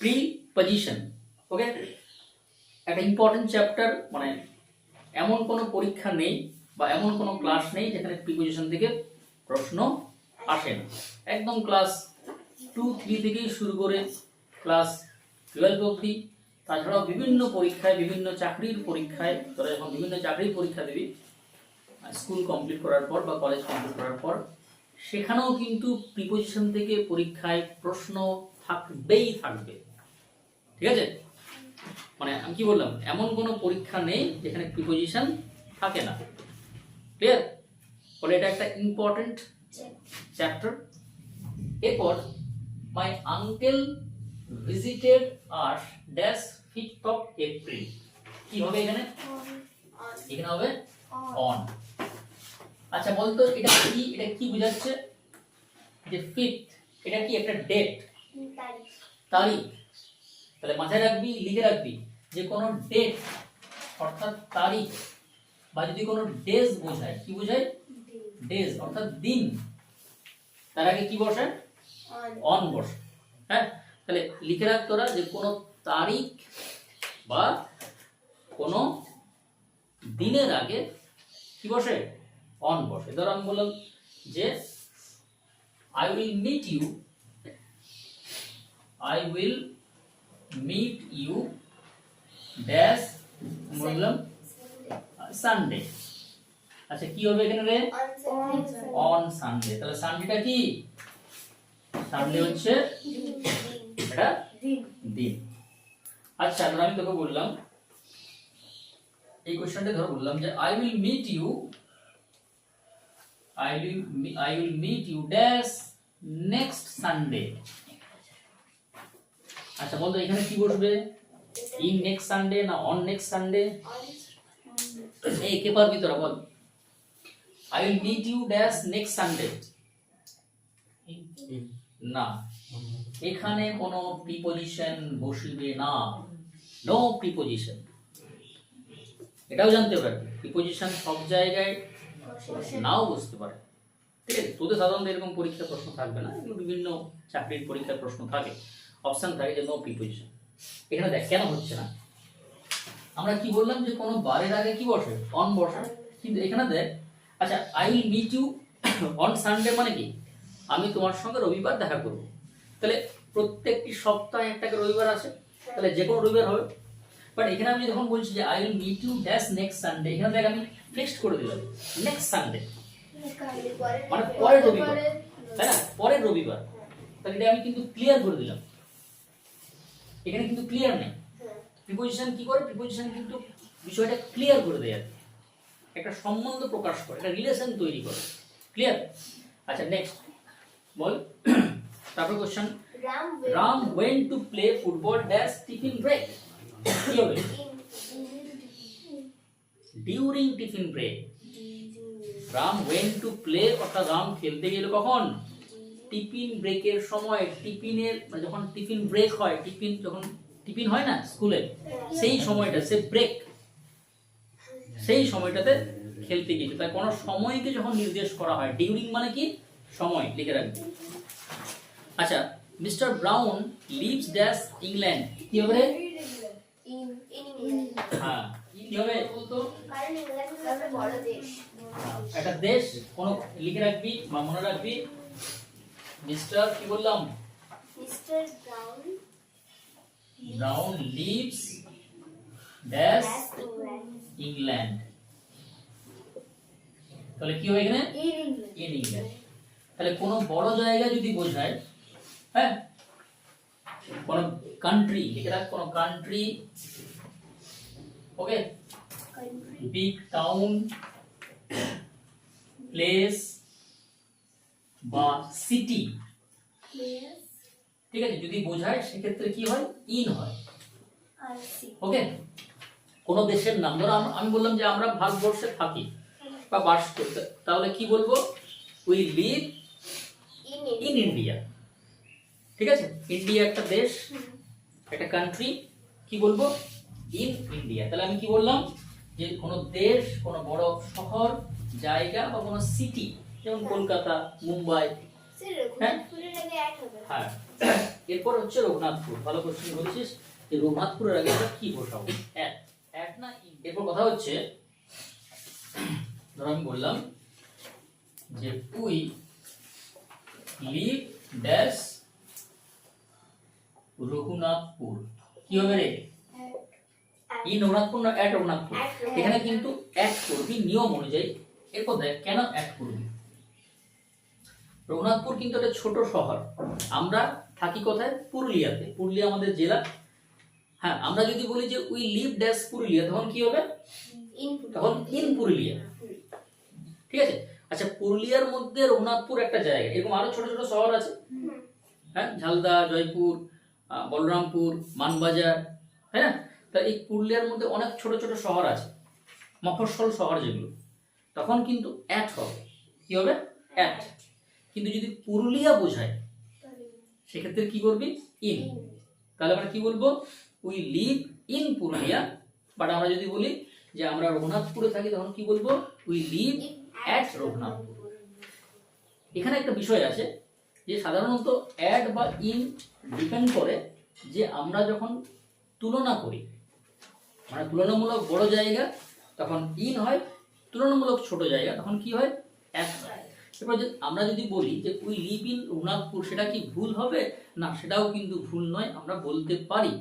Preposition ওকে একটা important chapter মানে এমন কোনো পরীক্ষা নেই বা এমন কোনো ক্লাস নেই যেখানে প্রিপজিশন থেকে প্রশ্ন আসে না। একদম ক্লাস টু থ্রি থেকেই শুরু করে ক্লাস টুয়েলভ অবধি। তাছাড়াও বিভিন্ন পরীক্ষায়, বিভিন্ন চাকরির পরীক্ষায়, তোরা যখন বিভিন্ন চাকরির পরীক্ষা দিবি স্কুল কমপ্লিট করার পর বা কলেজ কমপ্লিট করার পর, সেখানেও কিন্তু প্রিপোজিশন থেকে পরীক্ষায় প্রশ্ন থাকবেই থাকবে। ঠিক আছে? মানে আমি কি বললাম? এমন কোনো পরীক্ষা নেই যেখানে প্রিপোজিশন থাকে না। ক্লিয়ার ফলে এটা একটা ইম্পর্টেন্ট চ্যাপ্টার এরপর মাই আঙ্কেল ভিজিটেড আর ড্যাশ ফিফথ অফ এপ্রিল কি হবে এখানে? এখানে হবে অন আচ্ছা বলতো এটা কি এটা কি বোঝাচ্ছে? যে ফিফথ এটা কি একটা ডেট তারিখ। তাহলে মাথায় রাখবি লিখে রাখবি যে কোনো ডেট অর্থাৎ তারিখ বা যদি কোনো ডেজ বোঝায় কি বোঝায়? ডেজ অর্থাৎ দিন। তার আগে কি বসে? অন বসে। হ্যাঁ? তাহলে লিখে রাখ তোরা যে কোনো তারিখ বা কোনো দিনের আগে কি বসে? অন বসে। ধর আমি বললাম যে I will meet you I will meet you dash বললাম সানডে আচ্ছা কি হবে এখানে রে? অন সানডে তাহলে সানডেটা কি? সানডে হচ্ছে এটা দিন। আচ্ছা ধর আমি তোকে বললাম, এই কোশ্চেনটা ধর, বললাম যে I will meet you I will I will meet you dash next Sunday আচ্ছা বলতো এখানে কি বসবে? ইন নেক্সট সানডে না অন নেক্সট সানডে এই কে পারবি তোরা বল। I will meet you dash next Sunday না। এখানে কোনো প্রিপজিশন বসিবে না। নো প্রিপজিশন এটাও জানতে পারবে প্রিপজিশন সব জায়গায় নাও বসতে পারে। ঠিক আছে? তোদের সাধারণত এরকম পরীক্ষার প্রশ্ন থাকবে না। এগুলো বিভিন্ন চাকরির পরীক্ষার প্রশ্ন থাকে। অপশন থাকে যে নো প্রিপজিশন এখানে দেখ, কেন হচ্ছে না? আমরা কি বললাম যে কোনো বারের আগে কি বসে? অন বসে। কিন্তু এখানে দেখ আচ্ছা I meet you on Sunday মানে কি? আমি তোমার সঙ্গে রবিবার দেখা করব। তাহলে প্রত্যেকটি সপ্তাহে একটা রবিবার আসে। তাহলে যে কোনো রবিবার হবে। বাট এখানে আমি যখন বলছি যে I will meet you dash next Sunday এখানে দেখ, আমি ফিক্সড করে দিলাম। নেক্সট সানডে মানে পরের রবিবার। তাই না? পরের রবিবার। তাহলে এটা আমি কিন্তু ক্লিয়ার করে দিলাম। এখানে কিন্তু ক্লিয়ার নেই। প্রিপোজিশন কি করে? প্রিপোজিশন কিন্তু বিষয়টা ক্লিয়ার করে দেয় আর। একটা সম্বন্ধ প্রকাশ করে একটা রিলেশন তৈরি করে। ক্লিয়ার আচ্ছা নেক্সট বল। তারপর question Ram went to play football dash tiffin break কি হবে? During tiffin break Ram went to play অর্থাৎ রাম খেলতে গেল কখন? টিফিন ব্রেকের সময় টিফিনের মানে যখন টিফিন ব্রেক হয় টিফিন যখন টিফিন হয় না স্কুলে? সেই সময়টা সে ব্রেক সেই সময়টাতে খেলতে গিয়েছে। তাই কোনো সময়কে যখন নির্দেশ করা হয় ডিউরিং মানে কি? সময় লিখে রাখবে। আচ্ছা mister Brown lives dash England. কি হবে? হ্যাঁ কি হবে? বলতো? একটা দেশ কোন লিখে রাখবি বা মনে রাখবি মিস্টার কি বললাম ব্রাউন লিভস ড্যাশ ইংল্যান্ড তাহলে কি হবে এখানে? ইন ইংল্যান্ড তাহলে কোনো বড় জায়গা যদি বোঝায় হ্যাঁ? কোন কান্ট্রি লিখে রাখ কোন country okay big town place বা সিটি ঠিক আছে? যদি বোঝায় সেক্ষেত্রে কি হয়? ইন হয়। ওকে কোন দেশের নাম ধরো আমি বললাম যে আমরা ভারতবর্ষে থাকি বা বাস করতে তাহলে কি বলব? উই লিভ ইন ইন্ডিয়া ঠিক আছে? ইন্ডিয়া একটা দেশ একটা কান্ট্রি কি বলব? ইন ইন্ডিয়া তাহলে আমি কি বললাম? যে কোনো দেশ কোনো বড় শহর জায়গা বা কোনো সিটি যেমন কলকাতা মুম্বাই হবে। হ্যাঁ। এরপর হচ্ছে রঘুনাথপুর। ভালো কোশ্চেন বলেছিস? যে রঘুনাথপুরের আগে আমরা কি বসাবো? এক। এক না এরপর কথা হচ্ছে ধরো আমি বললাম যে উই লিভ ড্যাশ রঘুনাথপুর। কি হবে রে? ইন রঘুনাথপুর না অ্যাট রঘুনাথপুর? রঘুনাথপুর। এখানে কিন্তু অ্যাড করবি নিয়ম অনুযায়ী। এরপর দেখ কেন অ্যাড করবি? রঘুনাথপুর কিন্তু একটা ছোট শহর। আমরা থাকি কোথায়? পুরুলিয়াতে। পুরুলিয়া আমাদের জেলা। হ্যাঁ আমরা যদি বলি যে উই লিভ ড্যাশ পুরুলিয়া তখন কি হবে? তখন ইন পুরুলিয়া। ঠিক আছে? আচ্ছা পুরুলিয়ার মধ্যে রঘুনাথপুর একটা জায়গা। এরকম আরও ছোট ছোট শহর আছে? হ্যাঁ ঝালদা জয়পুর বলরামপুর মানবাজার হ্যাঁ তা এই পুরুলিয়ার মধ্যে অনেক ছোট ছোট শহর আছে। মফস্বল শহর যেগুলো। তখন কিন্তু অ্যাট হবে। কি হবে? অ্যাট কিন্তু যদি পুরুলিয়া বোঝায়, সেক্ষেত্রে কি করবি? ইন তাহলে আমরা কি বলব? We live in Purulia but আমরা যদি বলি যে আমরা রঘুনাথপুরে থাকি, তখন কি বলব? We live at Raghunathpur. এখানে একটা বিষয় আছে যে সাধারণত অ্যাড বা ইন ডিপেন্ড করে যে আমরা যখন তুলনা করি মানে তুলনামূলক বড় জায়গা, তখন ইন হয়, তুলনামূলক ছোট জায়গা, তখন কি হয়? অ্যাড হয়। এবার আমরা যদি বলি যে উই লিভ ইন রঘুনাথপুর সেটা কি ভুল হবে? না সেটাও কিন্তু ভুল নয় আমরা বলতে পারি।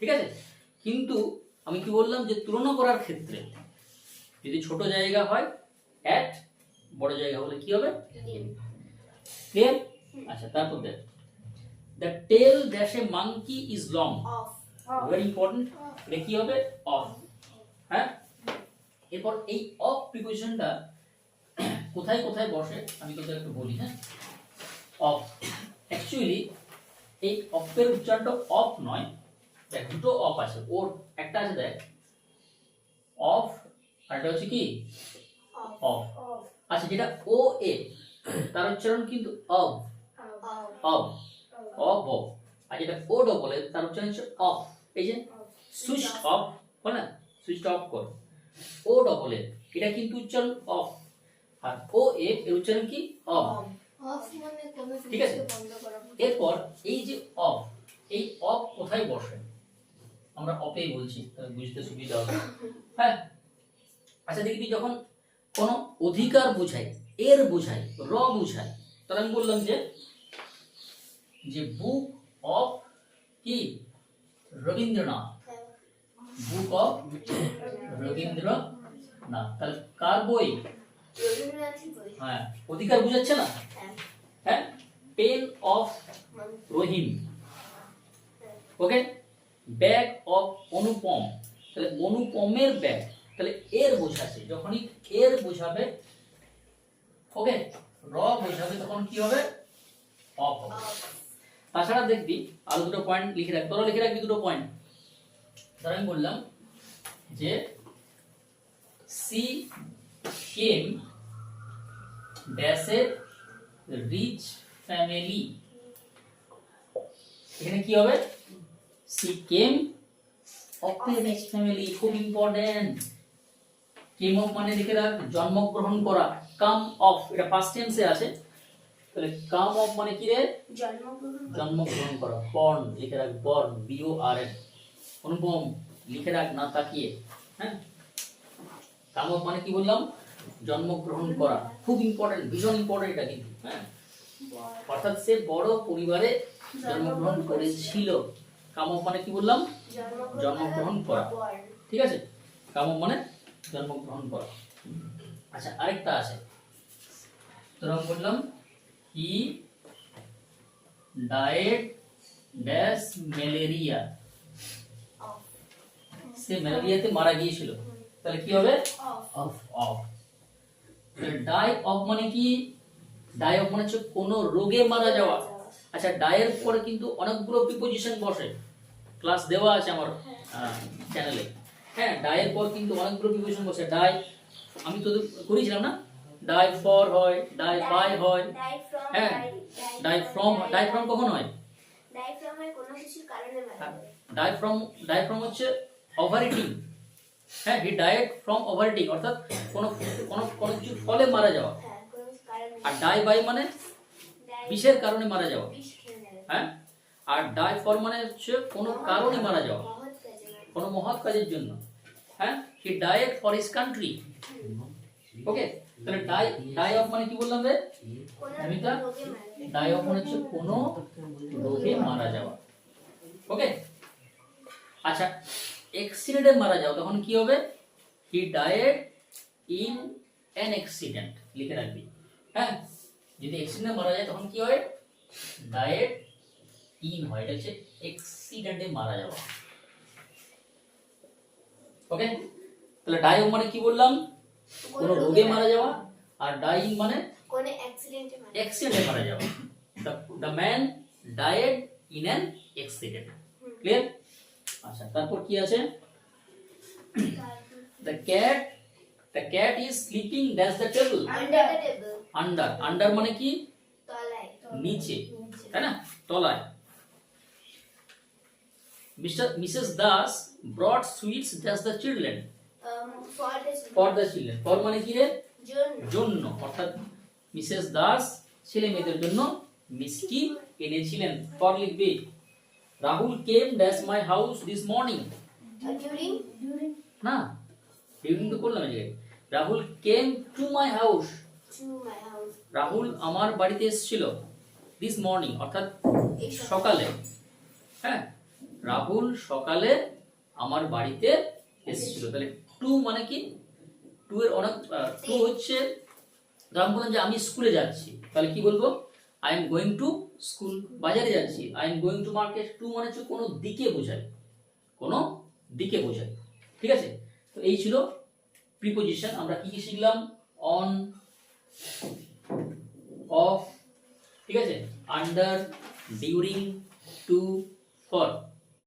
ঠিক আছে? কিন্তু আমি কি বললাম যে তুলনা করার ক্ষেত্রে যদি ছোট জায়গা হয় অ্যাট বড় জায়গা হলে কি হবে? ক্লিয়ার আচ্ছা তারপর দেখ। The tail dash a monkey is long very important এটা কি হবে? অফ হ্যাঁ? এরপর এই অফ প্রিপোজিশনটা কোথায় কোথায় বসে, আমি তোদের একটু বলি হ্যাঁ? অফ। অ্যাকচুয়ালি এই অফের উচ্চারণটা অফ নয়, দেখ, দুটো অফ আছে। ওর একটা আছে, দেখ। অফ আর একটা হচ্ছে কি? অফ। আচ্ছা যেটা ও এ, তার উচ্চারণ কিন্তু অফ অফ অফ অফ আর যেটা ও ডবলে তার উচ্চারণ হচ্ছে অফ। এই যে সুইচ অফ, বল সুইচ অফ কর। ও ডবল এটা কিন্তু উচ্চারণ অফ। আর ও এ এর উচ্চারণ কি? অফ অফ মানে ঠিক আছে। এরপর এই যে অফ এই অফ কোথায় বসে? আমরা অফেই বলছি বুঝতে সুবিধা হবে। হ্যাঁ? আচ্ছা দেখবি যখন কোনো অধিকার বোঝায় এর বোঝায় র বোঝায় তাহলে আমি বললাম যে যে বুক অফ কি? রবীন্দ্রনাথ। Book of Rabindranath. তাহলে কার বই? হ্যাঁ অধিকার বুঝাচ্ছে না? হ্যাঁ। হ্যাঁ পেন অফ মানে রহিম। Okay bag of Anupam. তাহলে অনুপমের ব্যাগ তাহলে এর বোঝাচ্ছে। যখনই এর বোঝাবে ওকে র বোঝাবে তখন কি হবে? অফ হবে। তাছাড়া দেখবি আরও দুটো পয়েন্ট লিখে রাখ তোরা লিখে রাখবি দুটো পয়েন্ট ধর আমি বললাম যে সি কেম ড্যাশের রিচ ফ্যামিলি এখানে কি হবে? She came of a rich family খুব ইম্পর্টেন্ট কেম অফ মানে লিখে রাখ জন্মগ্রহণ করা কাম অফ এটা পাস্ট টেন্সে আছে। তাহলে কাম অফ মানে কি রে? জন্মগ্রহণ জন্মগ্রহণ করা বর্ন লিখে রাখ born B O R Anupam লিখে রাখ না তাকিয়ে হ্যাঁ? অফ মানে কি বললাম? জন্মগ্রহণ করা। খুব ইম্পর্টেন্ট ভীষণ ইম্পর্টেন্ট এটা কিন্তু হ্যাঁ? অর্থাৎ সে বড় পরিবারে জন্মগ্রহণ করেছিল। কামক মানে কি বললাম? জন্মগ্রহণ করা। ঠিক আছে? কামক মানে জন্মগ্রহণ করা। আচ্ছা আরেকটা আছে। তোর বললাম? He died dash malaria. সে ম্যালেরিয়াতে মারা গিয়েছিল। তাহলে কি হবে। অফ অফ ডাই অফ মানে কি? ডাই অফ মানে হচ্ছে কোনো রোগে মারা যাওয়া। আচ্ছা ডায়ের পরে কিন্তু অনেকগুলো প্রিপোজিশন বসে। ক্লাস দেওয়া আছে আমার চ্যানেলে হ্যাঁ ডায়ের পর কিন্তু অনেকগুলো প্রিপোজিশন বসে। ডাই আমি তো করেছিলাম না? ডাই ফর হয় ডাই বাই হয়। হ্যাঁ ডাই ফ্রম ডাই ফ্রম কখন হয়? Die from হয় কোনো কিছুর কারণে। ডাই ফ্রম ডাই ফ্রম হচ্ছে ওভারিটিং হ্যাঁ হি ডায়েট ফ্রম ওভারিটিং অর্থাৎ কোনো কোনো কোনো কিছুর ফলে মারা যাওয়া। হ্যাঁ, কোনো কিছুর কারণে। আর ডাই বাই মানে? বিষের কারণে মারা যাওয়া। হ্যাঁ? আর ডাই ফর মানে হচ্ছে কোনো কারণে মারা যাওয়া। কোনো মহৎ কাজের জন্য। হ্যাঁ? He died for his country okay তাহলে ডাই ডাই অফ মানে কি বললাম রে? যায়। ডাই অফ মানে হচ্ছে কোনো রোগে মারা যাওয়া। ওকে আচ্ছা অ্যাক্সিডেন্টে মারা যাও তখন কি হবে? He died in an accident লিখে রাখবি। হ্যাঁ? যদি অ্যাক্সিডেন্টে মারা যায় তখন কি হয়? ডায়েট ইন হয়। এটা হচ্ছে অ্যাক্সিডেন্টে মারা যাওয়া। ওকে তাহলে ডাই মানে কি বললাম? কোনো রোগে মারা যাওয়া আর ডাইং মানে? কোনো অ্যাক্সিডেন্টে মারা। অ্যাক্সিডেন্টে মারা যাওয়া। The man died in an accident clear আচ্ছা তারপর কি আছে? The cat the cat is sleeping that's the table table, under under মানে কি? তলায়। নিচে তাই না? তলায়। Mr Mrs Das brought sweets that's the children for the children for মানে কি রে? জন্য। অর্থাৎ মিসেস দাস ছেলে মেয়েদের জন্য মিষ্টি এনেছিলেন। পর লিখবি। Rahul came dash my house this morning Uh, during? না ডিউরিং তো করলাম আজকে Rahul came to my house to my house. Rahul আমার বাড়িতে এসেছিল দিস মর্নিং অর্থাৎ সকালে। হ্যাঁ রাহুল সকালে আমার বাড়িতে এসেছিল তাহলে টু মানে কি টু এর অনেক টু হচ্ছে ধর বললাম যে আমি স্কুলে যাচ্ছি তাহলে কি বলব I am going to school বাজারে যাচ্ছি। I am going to market to মানে হচ্ছে কোনো দিকে বোঝায়। কোনো দিকে বোঝায়। ঠিক আছে? তো এই ছিল প্রিপোজিশন আমরা কি কি শিখলাম? অন অফ ঠিক আছে? Under during two for